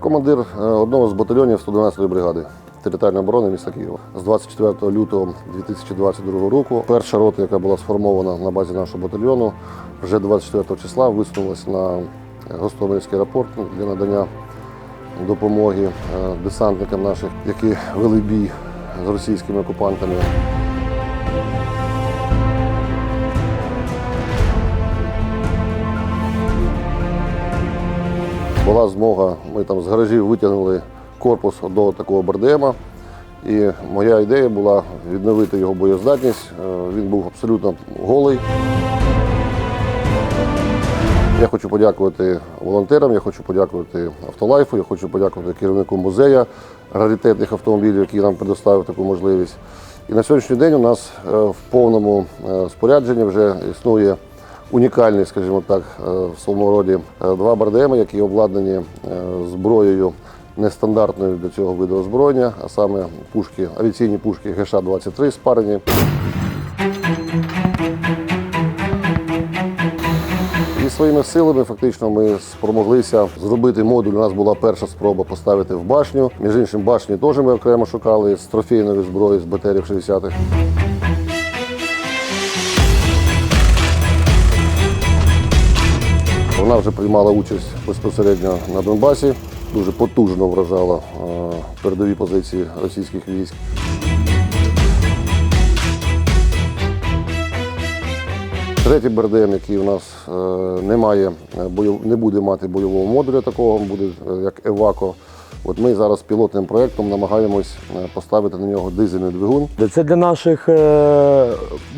командир е, одного з батальйонів 112-ї бригади територіальної оборони міста Києва. З 24 лютого 2022 року перша рота, яка була сформована на базі нашого батальйону, вже 24 числа висунулася на Гостомельський аеропорт для надання допомоги е, десантникам наших, які вели бій з російськими окупантами. Була змога, ми там з гаражів витягнули корпус до такого бардема. І моя ідея була відновити його боєздатність. Е, Він був абсолютно голий. Я хочу подякувати волонтерам, я хочу подякувати Автолайфу, я хочу подякувати керівнику музею раритетних автомобілів, який нам предоставив таку можливість. І на сьогоднішній день у нас е, в повному е, спорядженні вже існує унікальний, скажімо так, е, в своєму роді е, два бардеми, які обладнані е, зброєю нестандартною для цього виду озброєння, а саме пушки, авіаційні пушки ГШ-23 спарені. І своїми силами фактично ми спромоглися зробити модуль. У нас була перша спроба поставити в башню. Між іншим, башні теж ми окремо шукали з трофейної зброї, з БТРів 60-х. Вона вже приймала участь безпосередньо на Донбасі, дуже потужно вражала е, передові позиції російських військ. Третій БРДМ, який у нас е, не має е, не буде мати бойового модуля такого, буде як Евако. От ми зараз пілотним проєктом намагаємось е, поставити на нього дизельний двигун. Це для наших е,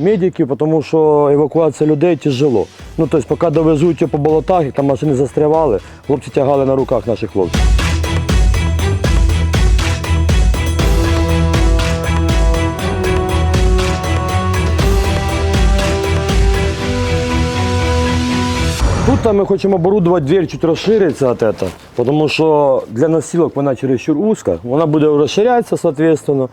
медиків, тому що евакуація людей тяжело. Ну, тобто, поки довезуть по болотах, і там машини застрявали, хлопці тягали на руках наших хлопців. Тут ми хочемо оборудувати двері чуть розшириться от это, тому що для носилок вона чересчур узка, вона буде розширятися, соответственно.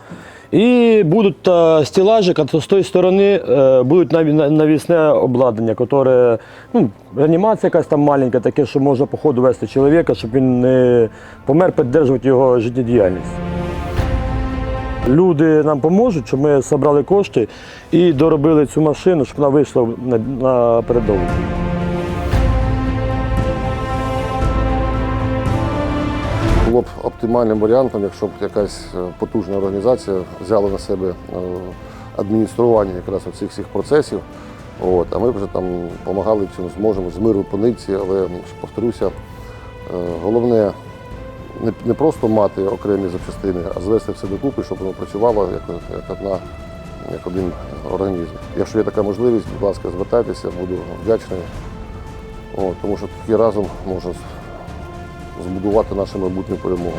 І будуть е, стелажі, а з тої сторони е, будуть навісне обладнання, яке, ну, реанімація якась там маленька, таке, що можна по ходу вести чоловіка, щоб він не помер, підтримувати його життєдіяльність. Люди нам поможуть, щоб ми зібрали кошти і доробили цю машину, щоб вона вийшла на передову. Було б оптимальним варіантом, якщо б якась е, потужна організація взяла на себе е, адміністрування якраз цих всіх процесів. От, а ми вже там допомагали чим зможемо з миру по нитці, але повторюся, е, головне не, просто мати окремі запчастини, а звести все докупи, щоб воно працювало як, як одна. Як один організм. Якщо є така можливість, будь ласка, звертайтеся, буду вдячний. От, тому що тільки разом можна збудувати нашу майбутню перемогу.